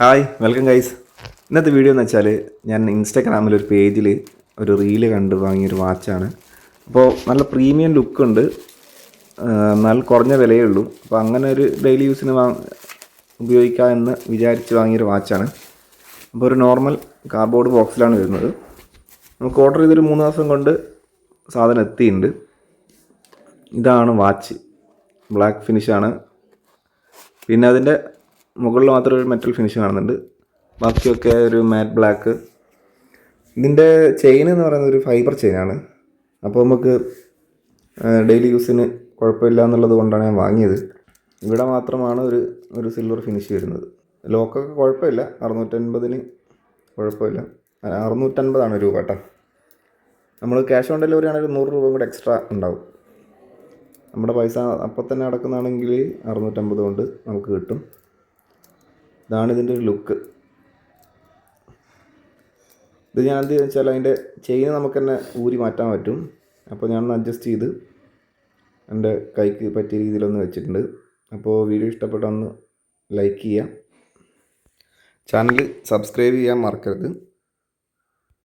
Hi welcome guys. ഇന്നത്തെ video എന്ന് വെച്ചാൽ ഞാൻ ഇൻസ്റ്റാഗ്രാമിൽ ഒരു പേജിൽ ഒരു റീൽ കണ്ട് വാങ്ങിയൊരു വാച്ചാണ്. അപ്പോൾ നല്ല പ്രീമിയം ലുക്ക് ഉണ്ട് നല്ല കുറഞ്ഞ വിലയേ ഉള്ളൂ. അപ്പോൾ അങ്ങനെ ഒരു ഡെയിലി യൂസിന് വാ ഉപയോഗിക്കാം എന്ന് വിചാരിച്ച് വാങ്ങിയൊരു വാച്ചാണ്. അപ്പോൾ ഒരു നോർമൽ കാർഡ്ബോർഡ് ബോക്സിലാണ് വരുന്നത്. നമുക്ക് ഓർഡർ ചെയ്തൊരു മൂന്ന് ദിവസം കൊണ്ട് സാധനം എത്തിയിട്ടുണ്ട്. ഇതാണ് വാച്ച്. ബ്ലാക്ക് ഫിനിഷാണ്. പിന്നെ അതിന്റെ മുകളിൽ മാത്രം ഒരു മെറ്റൽ ഫിനിഷ് കാണുന്നുണ്ട്. ബാക്കിയൊക്കെ ഒരു മാറ്റ് ബ്ലാക്ക് ഇതിന്റെ ചെയിൻ എന്ന് പറയുന്നത് ഒരു ഫൈബർ ചെയിനാണ് അപ്പോൾ നമുക്ക് ഡെയിലി യൂസിന് കുഴപ്പമില്ല എന്നുള്ളത് കൊണ്ടാണ് ഞാൻ വാങ്ങിയത്. ഇവിടെ മാത്രമാണ് ഒരു ഒരു സിൽവർ ഫിനിഷ് വരുന്നത്. ലോക്കൊക്കെ കുഴപ്പമില്ല. അറുന്നൂറ്റൻപതിന് കുഴപ്പമില്ല. അറുന്നൂറ്റൻപതാണ് രൂപ കേട്ടോ. നമ്മൾ ക്യാഷ് ഓൺ ഡെലിവറി ആണെങ്കിൽ നൂറ് രൂപ കൂടെ എക്സ്ട്രാ ഉണ്ടാവും. നമ്മുടെ പൈസ അപ്പം തന്നെ അടക്കുന്നതാണെങ്കിൽ അറുന്നൂറ്റമ്പത് കൊണ്ട് നമുക്ക് കിട്ടും. ഇതാണ് ഇതിന്റെ ഒരു ലുക്ക്. ഇത് ഞാൻ എന്ത് വെച്ചാൽ അതിന്റെ ചെയിൻ നമുക്ക് തന്നെ ഊരി മാറ്റാൻ പറ്റും. അപ്പോൾ ഞാനൊന്ന് അഡ്ജസ്റ്റ് ചെയ്ത് എന്റെ കൈക്ക് പറ്റിയ രീതിയിലൊന്ന് വെച്ചിട്ടുണ്ട്. അപ്പോൾ വീഡിയോ ഇഷ്ടപ്പെട്ടൊന്ന് ലൈക്ക് ചെയ്യാം ചാനൽ സബ്സ്ക്രൈബ് ചെയ്യാൻ മറക്കരുത്.